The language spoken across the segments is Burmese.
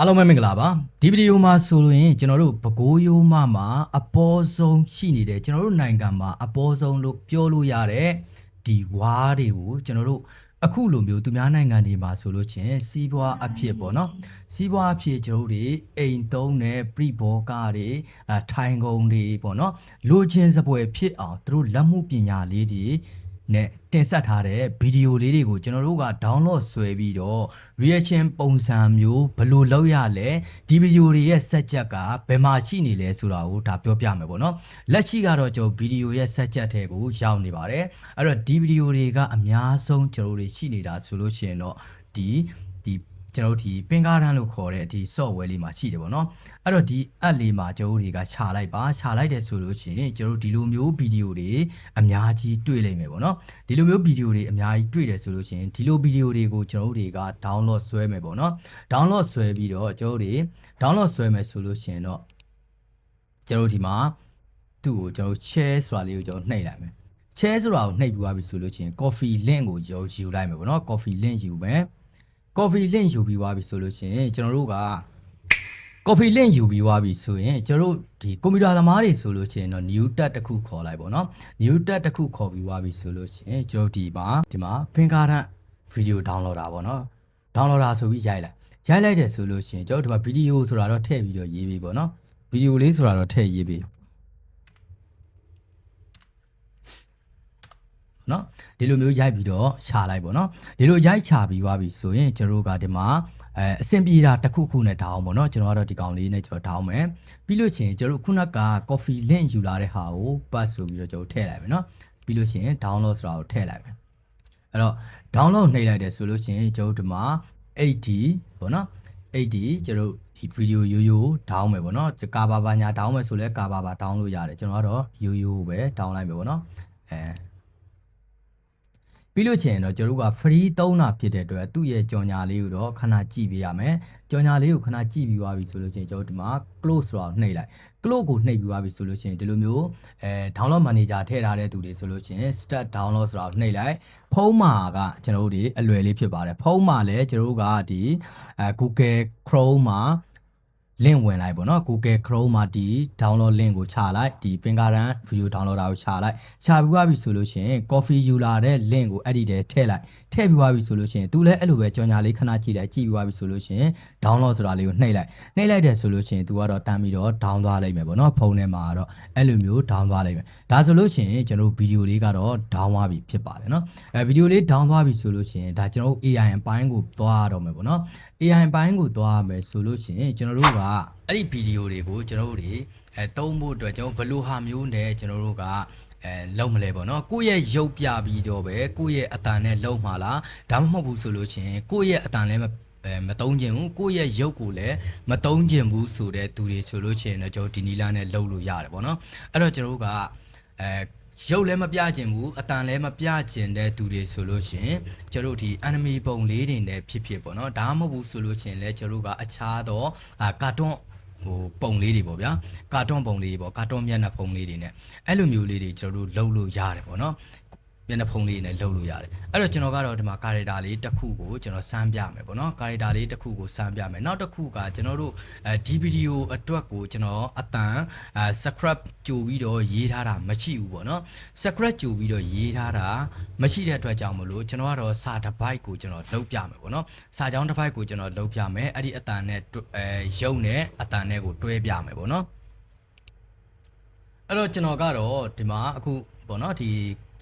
အားလုံးပဲမင်္ဂလာပါဒီဗီဒီယိုမှာဆိုလို့ရင်ကျွန်တော်တို့ပဲခူးရိုးမမှာအပေါ်ဆုံးရှိနေတဲ့ကျွန်တော်တို့နိုင်ငံမှာအပေါ်ဆုံးလို့ပြောလို့ရတဲ့ဒီဝါးတွေကိုကျွန်တော်တို့အခုလိုမျိုးသူများနိုင်ငံတွေမှာဆိုလို့ချင်းစီးပွားအဖြစ်ပေါ့နော်စီးပွားအဖြစ်ကျွန်တော်တို့တွေအိမ်သုံးတဲ့ပြိဘောကားတွေအထိုင်ကုန်တွေပေါ့နော်လိုချင်စပွဲဖြစ်အောင်သူတို့လက်မှုပညာလေးတွေ နဲ့တင်ဆက်ထားတဲ့ဗီဒီယိုလေးတွေကိုကျွန်တော်တို့က download ဆွဲပြီးတော့ reaction ပုံစံမျိုးဘယ်လိုလုပ်ရလဲဒီဗီဒီယိုတွေရဲ့ဆက်ချက်ကဘယ်မှာရှိနေလဲဆိုတာကိုဒါပြောပြမယ်ပေါ့နော်လက်ရှိကတော့ကျွန်တော်ဗီဒီယိုရဲ့ဆက်ချက်ထဲကိုရောက်နေပါတယ်အဲ့တော့ဒီဗီဒီယိုတွေကအများဆုံးကျွန်တော်တို့တွေရှိနေတာဆိုလို့ရှိရင်တော့ဒီဒီ ကျွန်တော်တို့ဒီပင်ကားတန်းလို့ခေါ်တဲ့ဒီ software လေးမှာရှိတယ်ပေါ့နော်အဲ့တော့ဒီ app လေးမှာကျွန်တော်တို့တွေကခြာလိုက်ပါခြာလိုက်တယ်ဆိုလို့ရှိရင်ကျွန်တော်တို့ဒီလိုမျိုးဗီဒီယိုတွေအများကြီးတွေ့လိမ့်မယ်ပေါ့နော်ဒီလိုမျိုးဗီဒီယိုတွေအများကြီးတွေ့တယ်ဆိုလို့ရှိရင်ဒီလိုဗီဒီယိုတွေကိုကျွန်တော်တို့တွေက download ဆွဲမယ်ပေါ့နော် download ဆွဲပြီးတော့ကျွန်တော်တို့တွေ download ဆွဲမယ်ဆိုလို့ရှိရင်တော့ကျွန်တော်တို့ဒီမှာသူ့ကိုကျွန်တော်တို့ share ဆိုတာလေးကိုကျွန်တော်နှိပ်လိုက်မယ် share ဆိုတာကိုနှိပ်ပြီးသွားပြီဆိုလို့ရှိရင် coffee link ကိုကျွန်တော်ယူလိုက်မယ်ပေါ့နော် coffee link ယူမယ် coffee link ယူပြီးသွားပြီဆိုလို့ရှိရင်ကျွန်တော်တို့က coffee link ယူပြီးသွားပြီဆိုရင်ကျွန်တော်တို့ဒီကွန်ပျူတာသမားတွေဆိုလို့ရှိရင်တော့ new tab တစ်ခုခေါ်လိုက်ပေါ့နော် new tab တစ်ခုခေါ်ပြီးသွားပြီဆိုလို့ရှိရင်ကျွန်တော်တို့ဒီမှာဒီမှာ fingerprint video downloader ပေါ့နော် downloader ဆိုပြီးရိုက်လိုက်ရိုက်လိုက်တယ်ဆိုလို့ရှိရင်ကျွန်တော်တို့ဒီမှာ video ဆိုတာတော့ထည့်ပြီးတော့ရေးပြီးပေါ့နော် video လေးဆိုတာတော့ထည့်ရေးပြီး နော်ဒီလိုမျိုးရိုက်ပြီးတော့ခြာလိုက်ပေါ့နော်ဒီလိုရိုက်ခြာပြီးသွားပြီဆိုရင်ကျွန်တော်တို့ကဒီမှာအဲအဆင်ပြေတာတစ်ခုခုနဲ့တောင်းပေါ့နော်ကျွန်တော်ကတော့ဒီကောင်လေးနဲ့ကျွန်တော်တောင်းမယ်ပြီးလို့ရှိရင်ကျွန်တော်တို့ခုနက coffee link ယူလာတဲ့ဟာကို pass ဆိုပြီးတော့ကျွန်တော်ထည့်လိုက်မယ်နော်ပြီးလို့ရှိရင် download ဆိုတာကိုထည့်လိုက်မယ်အဲ့တော့ download နှိပ်လိုက်တယ်ဆိုလို့ရှိရင်ကျွန်တော်တို့ဒီမှာ80ပေါ့နော်80ကျွန်တော်တို့ဒီ video ရိုးရိုး down မယ်ပေါ့နော်ကာဘာဘာညာ down မယ်ဆိုလဲကာဘာဘာ down လို့ရတယ်ကျွန်တော်ကတော့ရိုးရိုးပဲ down လိုက်မယ်ပေါ့နော်အဲ ပြီးလို့ချင်ရင်တော့ကျွန်တော်တို့က free သုံးတာဖြစ်တဲ့အတွက်သူ့ရဲ့ကြော်ညာလေးကိုတော့ခဏကြည့်ပေးရမယ်ကြော်ညာလေးကိုခဏကြည့်ပြီးသွားပြီဆိုလို့ချင်ကျွန်တော်တို့ဒီမှာ close ဆိုတာကိုနှိပ်လိုက် close ကိုနှိပ်ပြီးသွားပြီဆိုလို့ချင်ဒီလိုမျိုးအဲ download manager ထည့်ထားတဲ့သူတွေဆိုလို့ချင် start download ဆိုတာကိုနှိပ်လိုက်ဖုန်းမှာကကျွန်တော်တို့ဒီအလွယ်လေးဖြစ်ပါတယ်ဖုန်းမှာလည်းကျွန်တော်တို့ကဒီအဲ Google Chrome မှာ link ဝင်လိုက်ပေါ့နော် Google Chrome မှာဒီ download link ကိုချလိုက်ဒီ fingerprint video downloader ကိုချလိုက်ချပြီးသွားပြီဆိုလို့ရှိရင် coffee ယူလာတဲ့ link ကိုအဲ့ဒီထဲထည့်လိုက်ထည့်ပြီးသွားပြီဆိုလို့ရှိရင် तू လည်းအဲ့လိုပဲကြော်ညာလေးခဏကြည့်လိုက်ကြည့်ပြီးသွားပြီဆိုလို့ရှိရင် download ဆိုတာလေးကိုနှိပ်လိုက်နှိပ်လိုက်တယ်ဆိုလို့ရှိရင် तू ကတော့တမ်းပြီးတော့ down သွားလိုက်မယ်ပေါ့နော်ဖုန်းထဲမှာကတော့အဲ့လိုမျိုး down သွားလိုက်မယ်ဒါဆိုလို့ရှိရင်ကျွန်တော်တို့ video လေးကတော့ down သွားပြီဖြစ်ပါတယ်နော်အဲ video လေး down သွားပြီဆိုလို့ရှိရင်ဒါကျွန်တော်တို့ AI အပိုင်းကိုသွားရတော့မယ်ပေါ့နော် AI ဘိုင်းကိုသွားရမယ်ဆိုလို့ရှိရင်ကျွန်တော်တို့ကအဲ့ဒီဗီဒီယိုတွေကိုကျွန်တော်တို့တွေအဲတုံးဖို့အတွက်ကျွန်တော်ဘယ်လိုဟာမျိုးနဲ့ကျွန်တော်တို့ကအဲလုံးမလဲပေါ့နော်ကိုယ့်ရဲ့ရုပ်ပြပြီးတော့ပဲကိုယ့်ရဲ့အတန်နဲ့လုံးမှာလားဒါမှမဟုတ်ဘူးဆိုလို့ရှိရင်ကိုယ့်ရဲ့အတန်လည်းမ အဲမတုံးကျင်ဘူးကိုယ့်ရဲ့ရုပ်ကိုလည်းမတုံးကျင်ဘူးဆိုတဲ့သူတွေဆိုလို့ရှိရင်တော့ကျွန်တော်ဒီနီလာနဲ့လုံးလို့ရတယ်ပေါ့နော်အဲ့တော့ကျွန်တော်တို့ကအဲရုပ်လည်းမပြကျင်ဘူးအတန်လည်းမပြကျင်တဲ့သူတွေဆိုလို့ရှရင်ကျွန်တော်တို့ဒီ anime ပုံလေးတွေနဲ့ဖြစ်ဖြစ်ပေါ့နော်ဒါမှမဟုတ်ဘူးဆိုလို့ရှရင်လည်းကျွန်တော်တို့ကအခြားသောအာကာတွန်းဟိုပုံလေးတွေပေါ့ဗျာကာတွန်းပုံလေးတွေပေါ့ကာတွန်းမျက်နှာပုံလေးတွေနဲ့အဲ့လိုမျိုးလေးတွေကျွန်တော်တို့လှုပ်လို့ရတယ်ပေါ့နော် မျက်နှာဖုံးလေးနဲ့လှုပ်လို့ရတယ်အဲ့တော့ကျွန်တော်ကတော့ဒီမှာကာရက်တာလေးတစ်ခုကိုကျွန်တော်စမ်းပြမယ်ပေါ့နော်ကာရက်တာလေးတစ်ခုကိုစမ်းပြမယ်နောက်တစ်ခုကကျွန်တော်တို့အဲဒီဗီဒီယိုအတွက်ကိုကျွန်တော်အတန်အဲ scrap ကြိုပြီးတော့ရေးထားတာမရှိဘူးပေါ့နော် scrap ကြိုပြီးတော့ရေးထားတာမရှိတဲ့အတွက်ကြောင့်မလို့ကျွန်တော်ကတော့စာတစ်ပိုက်ကိုကျွန်တော်လှုပ်ပြမယ်ပေါ့နော်စာကြောင်းတစ်ပိုက်ကိုကျွန်တော်လှုပ်ပြမယ်အဲ့ဒီအတန်နဲ့တွဲအဲရုပ်နဲ့အတန်နဲ့ကိုတွဲပြမယ်ပေါ့နော်အဲ့တော့ကျွန်တော်ကတော့ဒီမှာအခုပေါ့နော်ဒီ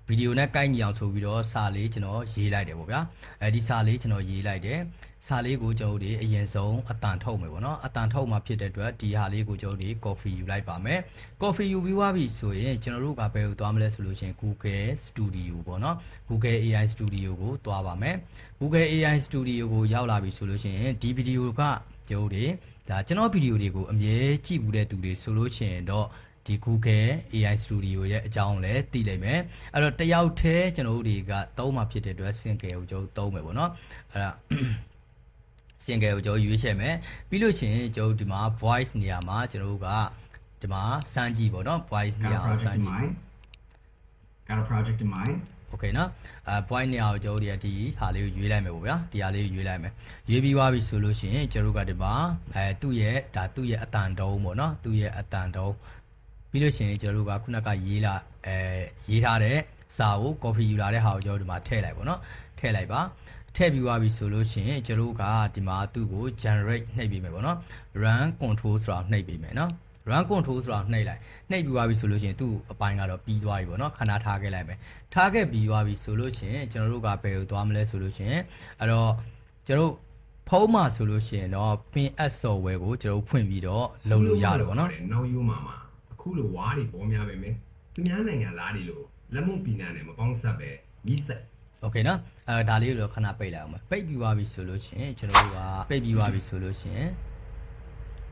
ဗီဒီယိုနဲ့ကိုက်ညီအောင်ဆိုပြီးတော့စာလေးကျွန်တော်ရေးလိုက်တယ်ပေါ့ဗျာအဲဒီစာလေးကျွန်တော်ရေးလိုက်တယ်စာလေးကိုကျွန်တော်တို့အရင်ဆုံးအတန်ထုတ်မယ်ပေါ့နော်အတန်ထုတ်မှဖြစ်တဲ့အတွက်ဒီဟာလေးကိုကျွန်တော်တို့ coffee ယူလိုက်ပါမယ် coffee ယူပြီးွားပြီဆိုရင်ကျွန်တော်တို့ကဘယ်ကိုသွားမလဲဆိုလို့ရှိရင် Google Studio ပေါ့နော် Google AI Studio ကိုသွားပါမယ် Google AI Studio ကိုရောက်လာပြီဆိုလို့ရှိရင်ဒီဗီဒီယိုကကျွန်တော်တို့ဒါကျွန်တော်ဗီဒီယိုတွေကိုအမြဲကြည့်ဘူးတဲ့သူတွေဆိုလို့ရှိရင်တော့ ဒီ Google AI Studio ရဲ့အကြောင်းလည်းသိလိမ့်မယ်အဲ့တော့တယောက်တည်းကျွန်တော်တို့တွေကသုံးမှာဖြစ်တဲ့အတွက် single ကိုကျွန်တော်သုံးမယ်ပေါ့နော်အဲ့ဒါ single ကိုကျွန်တော်ရွေးချယ်မယ်ပြီးလို့ချင်းကျွန်တော်ဒီမှာ voice နေရာမှာကျွန်တော်တို့ကဒီမှာစမ်းကြည့်ပေါ့နော် voice နေ Got ရာ a အောင်စ project မ်း in ကြည့် mind? Got a project in mind? โอเคเนาะအဲ point နေရာကိုကျွန်တော်တို့ဒီဟာလေးကိုရွေးလိုက်မယ်ပေါ့ဗျာဒီဟာလေးကိုရွေးလိုက်မယ်ရွေးပြီးသွားပြီဆိုလို့ရှိရင်ကျွန်တော်တို့ကဒီမှာအဲသူ့ရဲ့ဒါသူ့ရဲ့အတန်တုံးပေါ့နော်သူ့ရဲ့အတန်တုံး ပြီးလို့ရှိရင်ကျွန်တော်တို့ကခုနကရေးလာအဲရေးထားတဲ့စာကို copy ယူလာတဲ့ဟာကိုကျွန်တော်တို့ဒီမှာထည့်လိုက်ပေါ့နော်ထည့်လိုက်ပါထည့်ပြီးသွားပြီဆိုလို့ရှိရင်ကျွန်တော်တို့ကဒီမှာသူ့ကို generate နှိပ်ပေးမယ်ပေါ့နော် run control ဆိုတာနှိပ်ပေးမယ်နော် run control ဆိုတာနှိပ်လိုက်နှိပ်ပြီးသွားပြီဆိုလို့ရှိရင်သူ့အပိုင်းကတော့ပြီးသွားပြီပေါ့နော်ခဏထားခဲ့လိုက်မယ်ထားခဲ့ပြီးသွားပြီဆိုလို့ရှိရင်ကျွန်တော်တို့ကဘယ်ကိုသွားမလဲဆိုလို့ရှိရင်အဲ့တော့ကျွန်တော်တို့ဖုံးမှာဆိုလို့ရှိရင်တော့ pin app software ကိုကျွန်တော်တို့ဖွင့်ပြီးတော့လုပ်လို့ရတယ်ပေါ့နော်နောက်ရိုးမှာမှာအ ခုလိုဝါးတွေပေါ်များပဲမယ်သူများနိုင်ငံသားတွေလိုလက်မှုပီနာနဲ့မပေါင်းဆက်ပဲညီဆက် โอเคနော်အဲဒါလေးကိုတော့ခဏပိတ်လိုက်အောင်မယ်ပိတ်ပြီးသွားပြီဆိုလို့ရှိရင်ကျွန်တော်တို့ကပိတ်ပြီးသွားပြီဆိုလို့ရှိရင်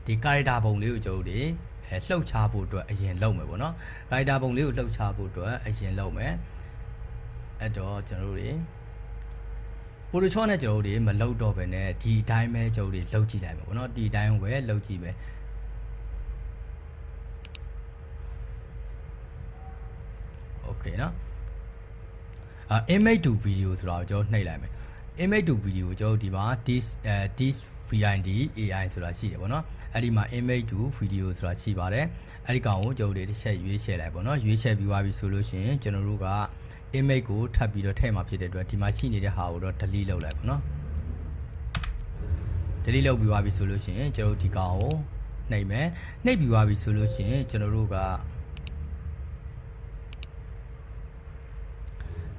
ဒီ character ပုံလေးကိုကျွန်တော်တို့တွေအဲလှုပ်ချဖို့အတွက်အရင်လုပ်မယ်ပေါ့နော် character ပုံလေးကိုလှုပ်ချဖို့အတွက်အရင်လုပ်မယ်အဲ့တော့ကျွန်တော်တို့တွေပိုတိုချောနဲ့ကျွန်တော်တို့တွေမလုပ်တော့ဘဲနဲ့ဒီအတိုင်းပဲကျွန်တော်တို့တွေလှုပ်ကြည့်လိုက်မယ်ပေါ့နော်ဒီအတိုင်းပဲလှုပ်ကြည့်မယ် okay နော်အာ image to video ဆိုတာကိုကျွန်တော်နှိပ်လိုက်မယ် image to video ကိုကျွန်တော်ဒီမှာ this အဲ this VID AI ဆိုတာရှိတယ်ပေါ့နော်အဲ့ဒီမှာ image to video ဆိုတာရှိပါတယ်အဲ့ဒီကောင်ကိုကျွန်တော်တို့တစ်ချက်ရွေးချယ်လိုက်ပေါ့နော်ရွေးချယ်ပြီးသွားပြီဆိုလို့ရှိရင်ကျွန်တော်တို့က image ကိုထပ်ပြီးတော့ထည့်မှာဖြစ်တဲ့အတွက်ဒီမှာရှိနေတဲ့ဟာကိုတော့ delete လုပ်လိုက်ပေါ့နော် delete လုပ်ပြီးသွားပြီဆိုလို့ရှိရင်ကျွန်တော်တို့ဒီကောင်ကိုနှိပ်မယ်နှိပ်ပြီးသွားပြီဆိုလို့ရှိရင်ကျွန်တော်တို့က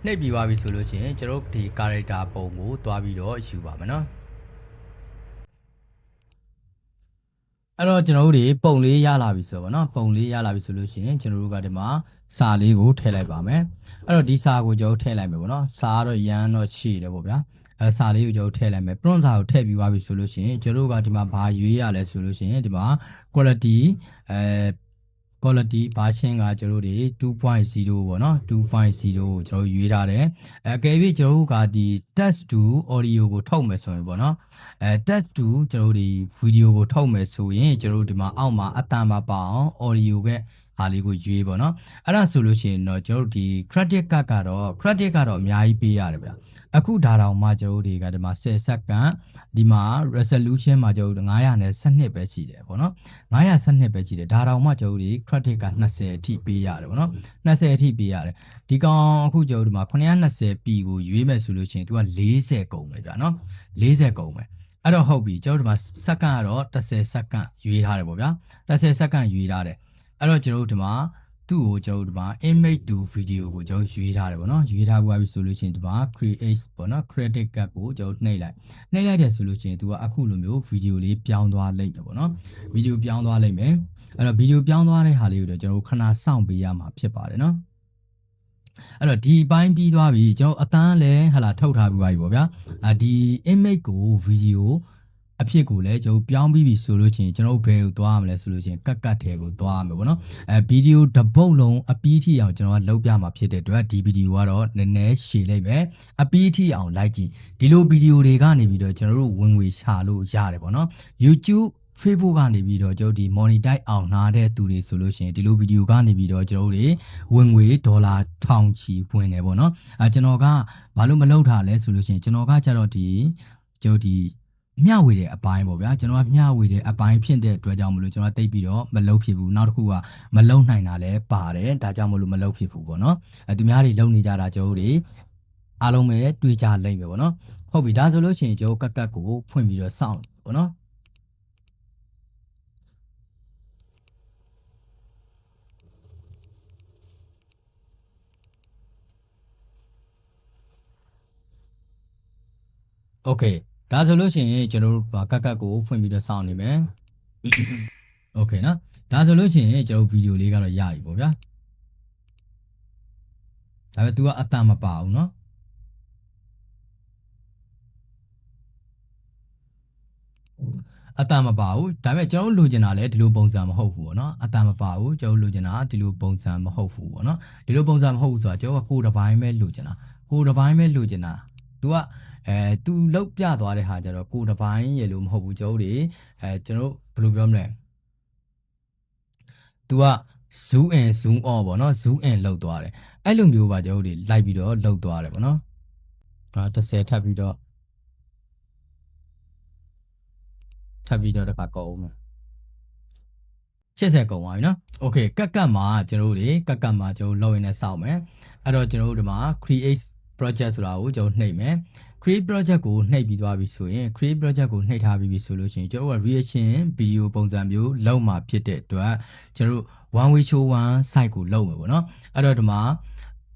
နှိပ်ပြီးသွားပြီဆိုလို့ရှိရင်ကျွန်တော်တို့ဒီ character ပုံကိုတွားပြီးတော့ယူပါမယ်နော်အဲ့တော့ကျွန်တော်တို့တွေပုံလေးရလာပြီဆိုတော့ဗောနော်ပုံလေးရလာပြီဆိုလို့ရှိရင်ကျွန်တော်တို့ကဒီမှာစာလေးကိုထည့်လိုက်ပါမယ်အဲ့တော့ဒီစာကိုကျွန်တော်တို့ထည့်လိုက်မယ်ဗောနော်စာကတော့ရမ်းတော့ရှိတယ်ဗောဗျာအဲစာလေးကိုကျွန်တော်တို့ထည့်လိုက်မယ် prompt စာကိုထည့်ပြီးသွားပြီဆိုလို့ရှိရင်ကျွန်တော်တို့ကဒီမှာဘာရွေးရလဲဆိုလို့ရှိရင်ဒီမှာ quality အဲ quality version ကကျွန်တော်တို့တွေ2.0ပေါ့နော်2.0ကိုကျွန်တော်တို့ရွေးထားတယ်အဲအကယ်၍ကျွန်တော်တို့ကဒီ test to audio ကိုထုတ်မယ်ဆိုရင်ပေါ့နော်အဲ test to ကျွန်တော်တို့ဒီ video ကိုထုတ်မယ်ဆိုရင်ကျွန်တော်တို့ဒီမှာအောက်မှာအတန်ပါပါအောင် audio က ဟာလေးကိုရွေးပေါ့နော်အဲ့ဒါဆိုလို့ရှိရင်တော့ကျွန်တော်တို့ဒီ credit card ကတော့ credit ကတော့အများကြီးပေးရတယ်ဗျအခုဒါတောင်မှကျွန်တော်တို့တွေကဒီမှာ10စက္ကန့်ဒီမှာ resolution မှာကျွန်တော်တို့912ပဲရှိတယ်ပေါ့နော်912ပဲရှိတယ်ဒါတောင်မှကျွန်တော်တို့တွေ credit က20အထိပေးရတယ်ပေါ့နော်20အထိပေးရတယ်ဒီကောင်အခုကျွန်တော်တို့ဒီမှာ920 P ကိုရွေးမယ်ဆိုလို့ရှိရင် तू က40ကုန်ပဲဗျာနော်40ကုန်ပဲအဲ့တော့ဟုတ်ပြီကျွန်တော်တို့ဒီမှာစက္ကန့်ကတော့10စက္ကန့်ရွေးထားတယ်ပေါ့ဗျာ10စက္ကန့်ရွေးထားတယ် အဲ့တော့ကျွန်တော်တို့ဒီမှာသူ့ကိုကျွန်တော်တို့ဒီမှာ image to video ကိုကျွန်တော်ရွေးထားတယ်ပေါ့နော်ရွေးထားပြီးပြီဆိုလို့ရှိရင်ဒီမှာ create ပေါ့နော် credit card ကိုကျွန်တော်နှိပ်လိုက်နှိပ်လိုက်တယ်ဆိုလို့ရှိရင် तू ကအခုလိုမျိုး video လေးပြောင်းသွားလိမ့်မယ်ပေါ့နော် video ပြောင်းသွားလိမ့်မယ်အဲ့တော့ video ပြောင်းသွားတဲ့ဟာလေးကိုတော့ကျွန်တော်တို့ခဏစောင့်ပေးရမှာဖြစ်ပါတယ်နော်အဲ့တော့ဒီအပိုင်းပြီးသွားပြီကျွန်တော်အတန်းလည်းဟလာထုတ်ထားပြီးပါပြီပေါ့ဗျာအာဒီ image ကို video အဖြစ်ကိုလည်းကျွန်တော်ပြောင်းပြီးပြီဆိုလို့ချင်းကျွန်တော်ဘယ်ကိုသွားရမလဲဆိုလို့ချင်းကတ်ကတ်ထဲကိုသွားရမယ်ပေါ့နော်အဲဗီဒီယိုတစ်ပုတ်လုံးအပီးထိအောင်ကျွန်တော်ကလုပ်ပြမှာဖြစ်တဲ့အတွက်ဒီဗီဒီယိုကတော့နည်းနည်းရှည်လိုက်မယ်အပီးထိအောင်လိုက်ကြည့်ဒီလိုဗီဒီယိုတွေကနေပြီးတော့ကျွန်တော်တို့ဝင်ငွေရှာလို့ရတယ်ပေါ့နော် YouTube Facebook ကနေပြီးတော့ကျွန်တော်ဒီ monetize အောင်နားတဲ့သူတွေဆိုလို့ရှိရင်ဒီလိုဗီဒီယိုကနေပြီးတော့ကျွန်တော်တို့တွေဝင်ငွေဒေါ်လာထောင်ချီဝင်တယ်ပေါ့နော်အဲကျွန်တော်ကဘာလို့မလုပ်တာလဲဆိုလို့ရှိရင်ကျွန်တော်ကကြတော့ဒီကျွန်တော်ဒီ မျှဝေတဲ့အပိုင်းပေါ့ဗျာကျွန်တော်ကမျှဝေတဲ့အပိုင်းဖြစ်တဲ့အတွက်ကြောင့်မလို့ကျွန်တော်တိတ်ပြီးတော့မလုပ်ဖြစ်ဘူးနောက်တစ်ခုကမလုပ်နိုင်တာလည်းပါတယ်ဒါကြောင့်မလို့မလုပ်ဖြစ်ဘူးပေါ့နော်အဲသူများတွေလုပ်နေကြတာကျွန်တော်တို့တွေအားလုံးပဲတွေးကြလိမ့်မယ်ပေါ့နော်ဟုတ်ပြီဒါဆိုလို့ရှိရင်ကျွန်တော်ကတ်ကတ်ကိုဖွင့်ပြီးတော့စောင့်ပေါ့နော် โอเค ဒါဆိုလို့ရှိရင်ကျွန်တော်တို့ကတ်ကတ်ကိုဖွင့်ပြီးတော့စောင့်နေမယ်โอเคနော်ဒါဆိုလို့ရှိရင်ကျွန်တော်ဗီဒီယိုလေးကတော့ရပြီပေါ့ဗျာဒါပေမဲ့ तू ကအတန်မပါဘူးเนาะအတန်မပါဘူးဒါပေမဲ့ကျွန်တော်တို့လိုချင်တာလည်းဒီလိုပုံစံမဟုတ်ဘူးပေါ့နော်အတန်မပါဘူးကျွန်တော်တို့လိုချင်တာဒီလိုပုံစံမဟုတ်ဘူးပေါ့နော်ဒီလိုပုံစံမဟုတ်ဘူးဆိုတာကျွန်တော်ကကိုယ်တစ်ပိုင်းပဲလိုချင်တာကိုယ်တစ်ပိုင်းပဲလိုချင်တာ သူကအဲသူလောက်ပြသွားတဲ့ဟာကြတော့ကိုတပိုင်းရေလို့မဟုတ်ဘူးကျုပ်တွေအဲကျွန်တော်ဘယ်လိုပြောမလဲသူက zoom in zoom out ပေါ့နော် zoom in လောက်သွားတယ်အဲ့လိုမျိုးပါကျုပ်တွေလိုက်ပြီးတော့လောက်သွားတယ်ပေါ့နော်အာ30ထပ်ပြီးတော့ထပ်ပြီးတော့တစ်ခါကောအောင်80ကုန်သွားပြီเนาะ okay ကက်ကက်မှာကျွန်တော်တို့တွေကက်ကက်မှာကျွန်တော်တို့ login နဲ့စောင့်မယ်အဲ့တော့ကျွန်တော်တို့ဒီမှာ create project ဆိုတာကိုကျွန်တော်နှိပ်မယ် create project ကိုနှိပ်ပြီးသွားပြီဆိုရင် create project ကိုနှိပ်ထားပြီးပြီဆိုလို့ရှိရင်ကျွန်တော်တို့က reaction video ပုံစံမျိုးလောက်မှာဖြစ်တဲ့အတွက်ကျွန်တော်တို့ one way show one site ကိုလောက်မယ်ပေါ့နော်အဲ့တော့ဒီမှာ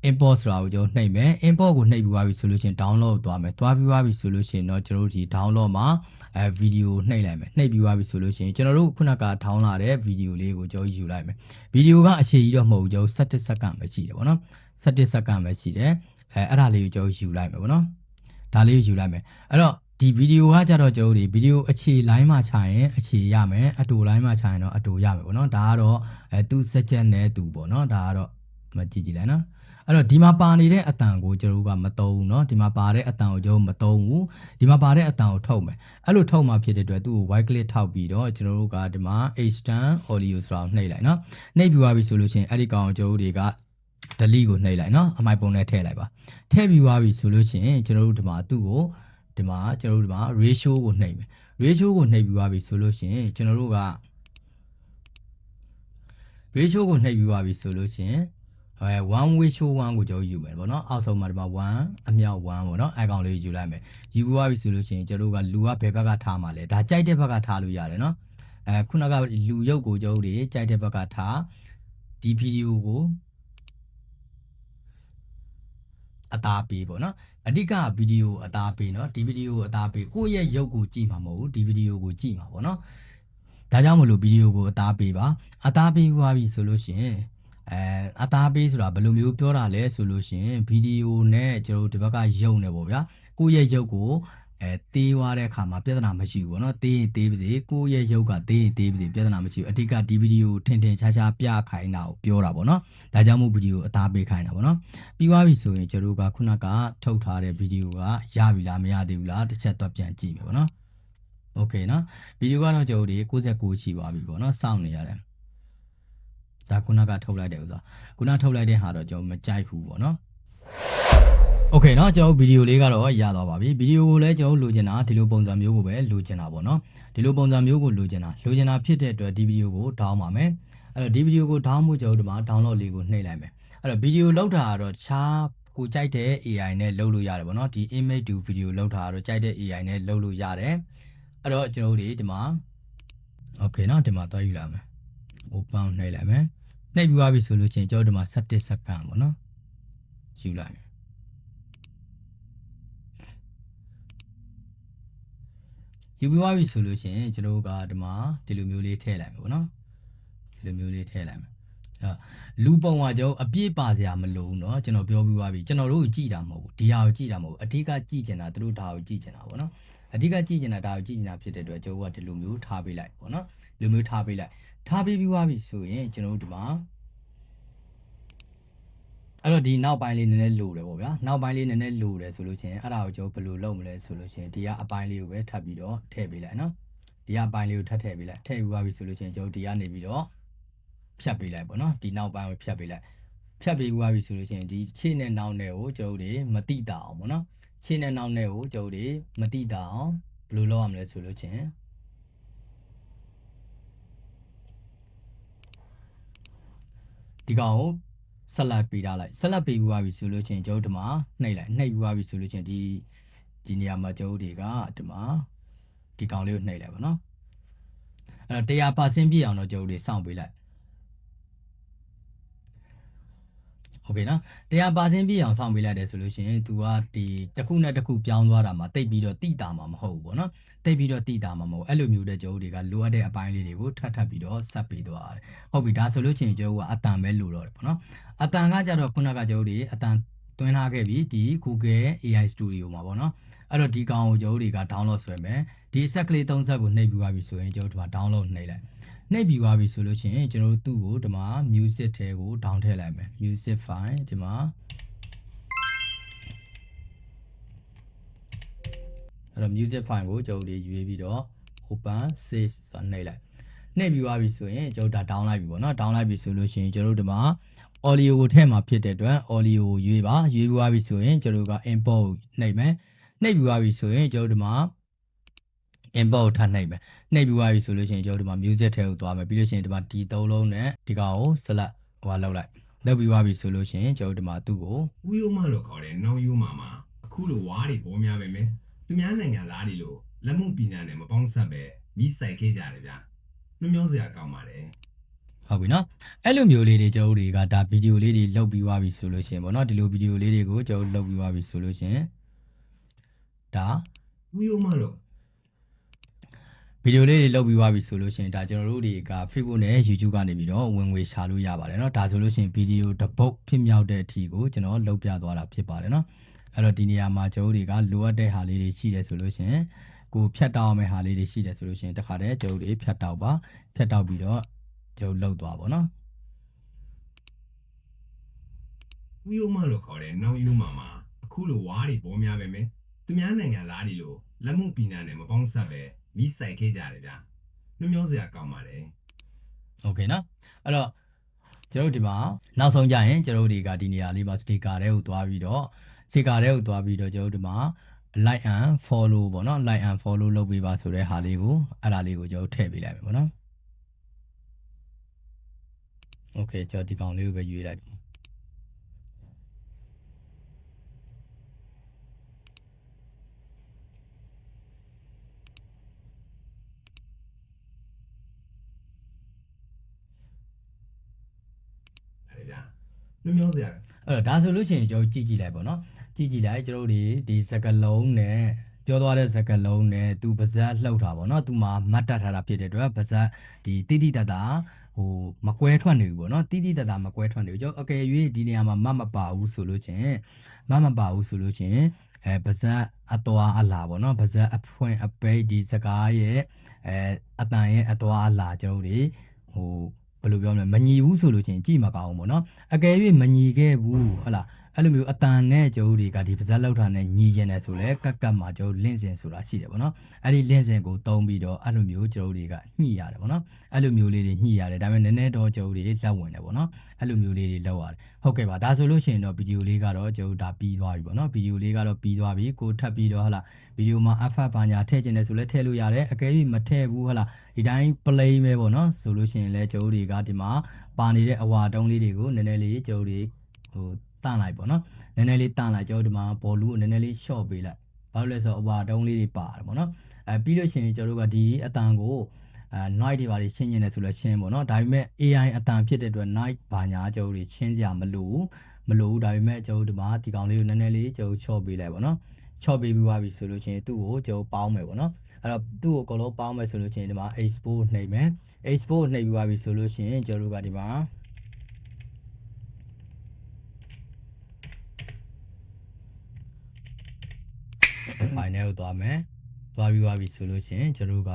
import ဆိုတာကိုကျွန်တော်နှိပ်မယ် import ကိုနှိပ်ပြီးသွားပြီဆိုလို့ရှိရင် download သွားမယ်သွားပြီးသွားပြီဆိုလို့ရှိရင်တော့ကျွန်တော်တို့ဒီ download မှာအဲ video နှိပ်လိုက်မယ်နှိပ်ပြီးသွားပြီဆိုလို့ရှိရင်ကျွန်တော်တို့ခုနက download လာတဲ့ video လေးကိုကျွန်တော်ယူလိုက်မယ် video ကအချိန်ကြီးတော့မဟုတ်ဘူးကျွန်တော်17စက္ကန့်ပဲရှိတယ်ပေါ့နော်17စက္ကန့်ပဲရှိတယ် အဲအဲ့ဒါလေးကိုကျွန်တော်ယူလိုက်မယ်ပေါ့နော်ဒါလေးကိုယူလိုက်မယ်အဲ့တော့ဒီဗီဒီယိုကကြတော့ကျွန်တော်တို့ဗီဒီယိုအခြေလိုင်းမှာခြာရင်အခြေရမယ်အတူလိုင်းမှာခြာရင်တော့အတူရမယ်ပေါ့နော်ဒါကတော့အဲသူစက်ချက်နဲ့သူပေါ့နော်ဒါကတော့မကြည့်ကြည့်လိုက်နော်အဲ့တော့ဒီမှာပါနေတဲ့အတန်ကိုကျွန်တော်တို့ကမသုံးဘူးเนาะဒီမှာပါတဲ့အတန်ကိုကျွန်တော်မသုံးဘူးဒီမှာပါတဲ့အတန်ကိုထုတ်မယ်အဲ့လိုထုတ်မှဖြစ်တဲ့အတွက်သူ့ကို white click ထောက်ပြီးတော့ကျွန်တော်တို့ကဒီမှာ extend audio ဆိုတာကိုနှိပ်လိုက်เนาะနှိပ်ပြီးသွားပြီဆိုလို့ရှိရင်အဲ့ဒီကောင်ကိုကျွန်တော်တို့တွေက delete ကိုနှိပ်လိုက်နော်အမိုက်ပုံနဲ့ထည့်လိုက်ပါထည့်ပြီးသွားပြီဆိုလို့ရှိရင်ကျွန်တော်တို့ဒီမှာသူ့ကိုဒီမှာကျွန်တော်တို့ဒီမှာ ratio ကိုနှိပ်မယ် ratio ကိုနှိပ်ပြီးသွားပြီဆိုလို့ရှိရင်ကျွန်တော်တို့က ratio ကိုနှိပ်ပြီးသွားပြီဆိုလို့ရှိရင်အဲ one ratio 1ကိုကျွန်တော်ယူမယ်ပေါ့နော်အောက်ဆုံးမှာဒီမှာ1အမြောက်1ပေါ့နော်အဲကောင်လေးယူလိုက်မယ်ယူပြီးသွားပြီဆိုလို့ရှိရင်ကျွန်တော်တို့ကလူကဘယ်ဘက်ကထားမှာလဲဒါကြိုက်တဲ့ဘက်ကထားလို့ရတယ်နော်အဲခုနကလူရုပ်ကိုကျွန်တော်တို့ကြိုက်တဲ့ဘက်ကထားဒီဗီဒီယိုကို အသားပေးပေါ့နော်အဓိကဗီဒီယိုအသားပေးနော်ဒီဗီဒီယိုအသားပေးကိုယ့်ရဲ့ရုပ်ကိုကြည့်မှာမဟုတ်ဘူးဒီဗီဒီယိုကိုကြည့်မှာပေါ့နော်ဒါကြောင့်မလို့ဗီဒီယိုကိုအသားပေးပါအသားပေးသွားပြီဆိုလို့ရှိရင်အဲအသားပေးဆိုတာဘယ်လိုမျိုးပြောတာလဲဆိုလို့ရှိရင်ဗီဒီယိုနဲ့ကျွန်တော်တို့ဒီဘက်ကရုပ်နေပေါ့ဗျာကိုယ့်ရဲ့ရုပ်ကို အဲတေးသွားတဲ့အခါမှာပြဿနာမရှိဘူးပေါ့နော်တေးရင်တေးပါစေကိုယ့်ရဲ့ရုပ်ကတေးရင်တေးပါစေပြဿနာမရှိဘူးအဓိကဒီဗီဒီယိုထင်ထင်ရှားရှားပြခိုင်းတာကိုပြောတာပေါ့နော်ဒါကြောင့်မို့ဗီဒီယိုအသားပေးခိုင်းတာပေါ့နော်ပြီးသွားပြီဆိုရင်ကျွန်တော်တို့ကခုနကထုတ်ထားတဲ့ဗီဒီယိုကရပြီလားမရသေးဘူးလားတစ်ချက်တော့ပြန်ကြည့်မယ်ပေါ့နော်โอเคနော်ဗီဒီယိုကတော့ကျွန်တော်တို့69ရှိသွားပြီပေါ့နော်စောင့်နေရတယ်ဒါခုနကထုတ်လိုက်တဲ့ဥစားခုနထုတ်လိုက်တဲ့ဟာတော့ကျွန်တော်မကြိုက်ဘူးပေါ့နော် โอเคเนาะကျွန်တော်ဗီဒီယိုလေးကတော့ရသွားပါပြီဗီဒီယိုကိုလည်းကျွန်တော်လိုချင်တာဒီလိုပုံစံမျိုးကိုပဲလိုချင်တာပေါ့เนาะဒီလိုပုံစံမျိုးကိုလိုချင်တာလိုချင်တာဖြစ်တဲ့အတွက်ဒီဗီဒီယိုကိုဒေါင်းပါမယ်အဲ့တော့ဒီဗီဒီယိုကိုဒေါင်းမှုကျွန်တော်ဒီမှာ download လေးကိုနှိပ်လိုက်မယ်အဲ့တော့ဗီဒီယိုလောက်တာကတော့တခြားကိုကြိုက်တဲ့ AI နဲ့လုပ်လို့ရတယ်ပေါ့เนาะဒီ image to video လောက်တာကတော့ကြိုက်တဲ့ AI နဲ့လုပ်လို့ရတယ်အဲ့တော့ကျွန်တော်တို့ဒီမှာโอเคเนาะဒီမှာသွားယူလာမယ် open နှိပ်လိုက်မယ်နှိပ်ပြီးသွားပြီဆိုလို့ချင်းကျွန်တော်ဒီမှာ17စက္ကန့်ပေါ့เนาะယူလိုက်မယ် ယူပြီးသွားပြီဆိုလို့ရှိရင်ကျွန်တော်တို့ကဒီမှာဒီလိုမျိုးလေးထည့်လိုက်မယ်ပေါ့နော်ဒီလိုမျိုးလေးထည့်လိုက်မယ်အဲလူပုံကကျွန်တော်အပြည့်ပါစရာမလိုဘူးเนาะကျွန်တော်ပြောပြီးသွားပြီကျွန်တော်တို့ကြည်တာမဟုတ်ဘူးဒီဟာကိုကြည်တာမဟုတ်ဘူးအဓိကကြည်ချင်တာသူတို့ဒါကိုကြည်ချင်တာပေါ့နော်အဓိကကြည်ချင်တာဒါကိုကြည်ချင်တာဖြစ်တဲ့အတွက်ကျွန်တော်ကဒီလိုမျိုးထားပေးလိုက်ပေါ့နော်ဒီလိုမျိုးထားပေးလိုက်ထားပေးပြီးသွားပြီဆိုရင်ကျွန်တော်တို့ဒီမှာ အဲ့တော့ဒီနောက်ပိုင်းလေးနည်းနည်းလိုတယ်ပေါ့ဗျာနောက်ပိုင်းလေးနည်းနည်းလိုတယ်ဆိုလို့ချင်းအဲ့ဒါကိုကျွန်တော်ဘယ်လိုလုပ်မလဲဆိုလို့ချင်းဒီကအပိုင်းလေးကိုပဲထပ်ပြီးတော့ထည့်ပေးလိုက်နော်ဒီကအပိုင်းလေးကိုထပ်ထည့်ပေးလိုက်ထည့်ပြီးသွားပြီဆိုလို့ချင်းကျွန်တော်ဒီကနေပြီးတော့ဖြတ်ပေးလိုက်ပေါ့နော်ဒီနောက်ပိုင်းကိုဖြတ်ပေးလိုက်ဖြတ်ပေးသွားပြီဆိုလို့ချင်းဒီခြေနဲ့နောက်နဲ့ကိုကျွန်တော်တို့မတိတာအောင်ပေါ့နော်ခြေနဲ့နောက်နဲ့ကိုကျွန်တော်တို့မတိတာအောင်ဘယ်လိုလုပ်ရမလဲဆိုလို့ချင်းဒီကောင်ကို ဆက်လက်ပေးထားလိုက်ဆက်လက်ပေးပြီးသွားပြီဆိုလို့ချင်းကျွန်တော်ဒီမှာနှိပ်လိုက်နှိပ်ပြီးသွားပြီဆိုလို့ချင်းဒီဒီနေရာမှာကျွန်တော်တွေကဒီမှာဒီကောင်လေးကိုနှိပ်လိုက်ပါနော်အဲ့တော့100%ပြည့်အောင်တော့ကျွန်တော်တို့စောင့်ပေးလိုက် โอเคနော်100%ပြည့်အောင်စောင့်ပေးလိုက်တယ်ဆိုလို့ရှိရင် तू ကဒီတစ်ခုနဲ့တစ်ခုပြောင်းသွားတာမှာတိတ်ပြီးတော့တိတာမှာမဟုတ်ဘူးပေါ့နော်တိတ်ပြီးတော့တိတာမှာမဟုတ်အဲ့လိုမျိုးတဲ့ကျွန်တော်တို့တွေကလိုအပ်တဲ့အပိုင်းလေးတွေကိုထပ်ထပ်ပြီးတော့ဆက်ပေးသွားတယ်ဟုတ်ပြီဒါဆိုလို့ရှိရင်ကျွန်တော်ကအတန်ပဲလိုတော့တယ်ပေါ့နော်အတန်ကကြတော့ခုနကကျွန်တော်တို့အတန်တွင်းထားခဲ့ပြီဒီ Google AI Studio မှာပေါ့နော်အဲ့တော့ဒီကောင်ကိုကျွန်တော်တို့တွေက download ဆွဲမယ်ဒီဆက်ကလေး3ဆက်ကိုနှိပ်ပြီးသွားပြီဆိုရင်ကျွန်တော်တို့က download နှိပ်လိုက် နှိပ်ပြီးသွားပြီဆိုလို့ရှိရင်ကျွန်တော်တို့သူ့ကိုဒီမှာ music ထဲကို down ထည့်လိုက်မယ် music file ဒီမှာအဲ့တော့ music file ကိုကျွန်တော်တို့ရွေးပြီးတော့ open save ဆိုတာနှိပ်လိုက်နှိပ်ပြီးသွားပြီဆိုရင်ကျွန်တော်ဒါ down လိုက်ပြီပေါ့နော် down လိုက်ပြီဆိုလို့ရှိရင်ကျွန်တော်တို့ဒီမှာ audio ကိုထည့်မှာဖြစ်တဲ့အတွက် audio ကိုရွေးပါရွေးပြီးသွားပြီဆိုရင်ကျွန်တော်တို့က import ကိုနှိပ်မယ်နှိပ်ပြီးသွားပြီဆိုရင်ကျွန်တော်တို့ဒီမှာ import ကိုထပ်နှိပ်မယ်နှိပ်ပြီးသွားပြီဆိုလို့ရှိရင်ကျွန်တော်တို့ဒီမှာ music ထဲကိုသွားမယ်ပြီးလို့ရှိရင်ဒီမှာဒီသုံးလုံးနဲ့ဒီကောင်ကို select ဟိုကလောက်လိုက်လောက်ပြီးသွားပြီဆိုလို့ရှိရင်ကျွန်တော်တို့ဒီမှာသူ့ကိုဥယုံမလို့ခေါ်တဲ့နောက်ယုံမာမှာအခုလိုဝါးတွေပေါ်များပဲမယ်သူများနိုင်ငံသားတွေလို့လက်မှုပညာနဲ့မပေါင်းဆက်ပဲမိဆိုင်ခဲ့ကြတယ်ဗျနှမျောစရာကောင်းပါတယ်ဟုတ်ပြီနော်အဲ့လိုမျိုးလေးတွေကျွန်တော်တို့တွေကဒါဗီဒီယိုလေးတွေလုပ်ပြီးသွားပြီဆိုလို့ရှိရင်ပေါ့နော်ဒီလိုဗီဒီယိုလေးတွေကိုကျွန်တော်တို့လုပ်ပြီးသွားပြီဆိုလို့ရှိရင်ဒါဥယုံမလို့ ဗီဒီယိုလေးတွေလုပ်ပြီးသွားပြီဆိုလို့ရှိရင်ဒါကျွန်တော်တို့တွေက Facebook နဲ့ YouTube ကနေပြီးတော့ဝင်ငွေရှာလို့ရပါတယ်เนาะဒါဆိုလို့ရှိရင်ဗီဒီယိုတစ်ပုတ်ဖြစ်မြောက်တဲ့အထိကိုကျွန်တော်လုပ်ပြသွားတာဖြစ်ပါတယ်เนาะအဲ့တော့ဒီနေရာမှာကျွန်တော်တို့တွေကလိုအပ်တဲ့ဟာလေးတွေရှိတယ်ဆိုလို့ရှိရင်ကိုဖြတ်တောက်အောင်မယ့်ဟာလေးတွေရှိတယ်ဆိုလို့ရှိရင်တခါတည်းကျွန်တော်တို့တွေဖြတ်တောက်ပါဖြတ်တောက်ပြီးတော့ကျွန်တော်လုပ်သွားပါเนาะ ဥယုံမလို့ခေါ်တဲ့နောက်ယုံမာမှာအခုလိုဝါးတွေပေါ်များပဲမယ်သူများနိုင်ငံသားတွေလို့လက်မှုပညာနဲ့မပေါင်းဆက်ပဲ မိဆိုင်ခဲ့ကြတယ်ဗျနှမျောစရာကောင်းပါတယ် โอเคเนาะအဲ့တော့ကျွန်တော်တို့ဒီမှာနောက်ဆုံးကြရင်ကျွန်တော်တို့တွေကဒီနေရာလေးမှာ sticker တွေကိုသွားပြီးတော့ sticker တွေကိုသွားပြီးတော့ကျွန်တော်တို့ဒီမှာ like and follow ပေါ့နော် like and follow လုပ်ပေးပါဆိုတဲ့ဟာလေးကိုအဲ့ဒါလေးကိုကျွန်တော်တို့ထည့်ပေးလိုက်မယ်ပေါ့နော်โอเคကျွန်တော်ဒီကောင်လေးကိုပဲရွေးလိုက်ပြီ ဗျနှမျောစရာအဲ့တော့ဒါဆိုလို့ရှိရင်ကျွန်တော်ကြည့်ကြည့်လိုက်ပေါ့နော်ကြည့်ကြည့်လိုက်ကျွန်တော်တို့ဒီဒီစကလုံးနဲ့ပြောသွားတဲ့စကလုံးနဲ့သူပါဇက်လှုပ်တာပေါ့နော်သူမှာမတ်တက်ထားတာဖြစ်တဲ့အတွက်ပါဇက်ဒီတိတိတတ်တာဟိုမကွဲထွက်နေဘူးပေါ့နော်တိတိတတ်တာမကွဲထွက်နေဘူးကျွန်တော်အကယ်၍ဒီနေရာမှာမတ်မပါဘူးဆိုလို့ချင်းမတ်မပါဘူးဆိုလို့ချင်းအဲပါဇက်အသွားအလာပေါ့နော်ပါဇက်အဖွင့်အပိတ်ဒီစကားရဲ့အဲအတန်ရဲ့အသွားအလာကျွန်တော်တို့တွေဟို ဘယ်လိုပြောမလဲမညီဘူးဆိုလို့ချင်းကြည့်မကောင်းဘူးပေါ့နော်အကယ်၍မညီခဲ့ဘူးဟုတ်လား အဲ့လိုမျိုးအတန်နဲ့ကျိုးတွေကဒီပါဇက်လောက်တာနဲ့ညီကျင်တယ်ဆိုလဲကက်ကက်မှာကျိုးလင့်စင်ဆိုတာရှိတယ်ပေါ့နော်အဲ့ဒီလင့်စင်ကိုတုံးပြီးတော့အဲ့လိုမျိုးကျိုးတွေကညှိရတယ်ပေါ့နော်အဲ့လိုမျိုးလေးတွေညှိရတယ်ဒါပေမဲ့နည်းနည်းတော့ကျိုးတွေလက်ဝင်တယ်ပေါ့နော်အဲ့လိုမျိုးလေးတွေလောက်ရတယ်ဟုတ်ကဲ့ပါဒါဆိုလို့ရှိရင်တော့ဗီဒီယိုလေးကတော့ကျိုးဒါပြီးသွားပြီပေါ့နော်ဗီဒီယိုလေးကတော့ပြီးသွားပြီကိုထပ်ပြီးတော့ဟုတ်လားဗီဒီယိုမှာ FF ဘာညာထည့်ကျင်တယ်ဆိုလဲထည့်လို့ရတယ်အကယ်၍မထည့်ဘူးဟုတ်လားဒီတိုင်း play ပဲပေါ့နော်ဆိုလို့ရှိရင်လဲကျိုးတွေကဒီမှာပါနေတဲ့အဝါတုံးလေးတွေကိုနည်းနည်းလေးကျိုးတွေဟို တန့်လိုက်ပေါ့နော်နည်းနည်းလေးတန့်လိုက်ကျိုးဒီမှာဘောလူကိုနည်းနည်းလေး short ပေးလိုက်ဘာလို့လဲဆိုတော့အဝါတုံးလေးတွေပါတယ်ပေါ့နော်အဲပြီးလို့ရှိရင်ကျိုးတို့ကဒီအတန်ကိုအဲ night တွေပါလေးရှင်းနေတယ်ဆိုလဲရှင်းပေါ့နော်ဒါပေမဲ့ AI အတန်ဖြစ်တဲ့အတွက် night ဘာညာကျိုးတွေရှင်းစရာမလိုဘူးမလိုဘူးဒါပေမဲ့ကျိုးဒီမှာဒီကောင်လေးကိုနည်းနည်းလေးကျိုး short ပေးလိုက်ပေါ့နော် short ပေးပြီးသွားပြီဆိုလို့ရှိရင်သူ့ကိုကျိုးပေါင်းမယ်ပေါ့နော်အဲ့တော့သူ့ကိုအကုန်လုံးပေါင်းမယ်ဆိုလို့ရှိရင်ဒီမှာ export နှိပ်မယ် export နှိပ်ပြီးသွားပြီဆိုလို့ရှိရင်ကျိုးတို့ကဒီမှာ final ကိုသွားမယ်သွားပြီးသွားပြီဆိုလို့ရှင်ကျွန်တော်က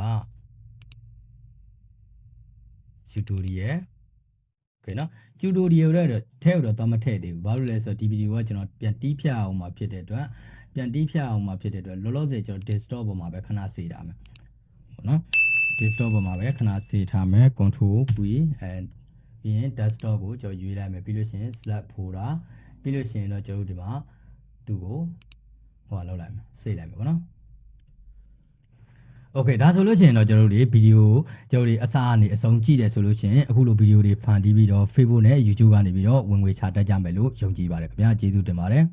tutorial ကဲနော် tutorial တော့ထဲတော့သွားမထည့်သေးဘူးဘာလို့လဲဆိုတော့ DPD ကကျွန်တော်ပြန်တီးဖြတ်အောင်မှာဖြစ်တဲ့အတွက်ပြန်တီးဖြတ်အောင်မှာဖြစ်တဲ့အတွက်လောလောဆယ်ကျွန်တော် desktop ပေါ်မှာပဲခဏစေးထားမယ်ဟုတ်နော် desktop ပေါ်မှာပဲခဏစေးထားမယ် control q and ပြီးရင် desktop ကိုကျွန်တော်ရွေးလိုက်မယ်ပြီးလို့ရှိရင် slash folder ပြီးလို့ရှိရင်တော့ကျွန်တော်တို့ဒီမှာသူ့ကို ဟိုလောက်လိုက်မယ်စေးလိုက်မယ်ပေါ့နော် โอเคဒါဆိုလို့ရှိရင်တော့ကျွန်တော်တို့ဒီဗီဒီယိုကျွန်တော်တို့အစားအနေအဆုံးကြည့်တယ်ဆိုလို့ရှိရင်အခုလိုဗီဒီယိုတွေဖန်တီးပြီးတော့ Facebook နဲ့ YouTube ကနေပြီးတော့ဝင်ငွေချတတ်ကြမယ်လို့ယုံကြည်ပါတယ်ခင်ဗျာကျေးဇူးတင်ပါတယ်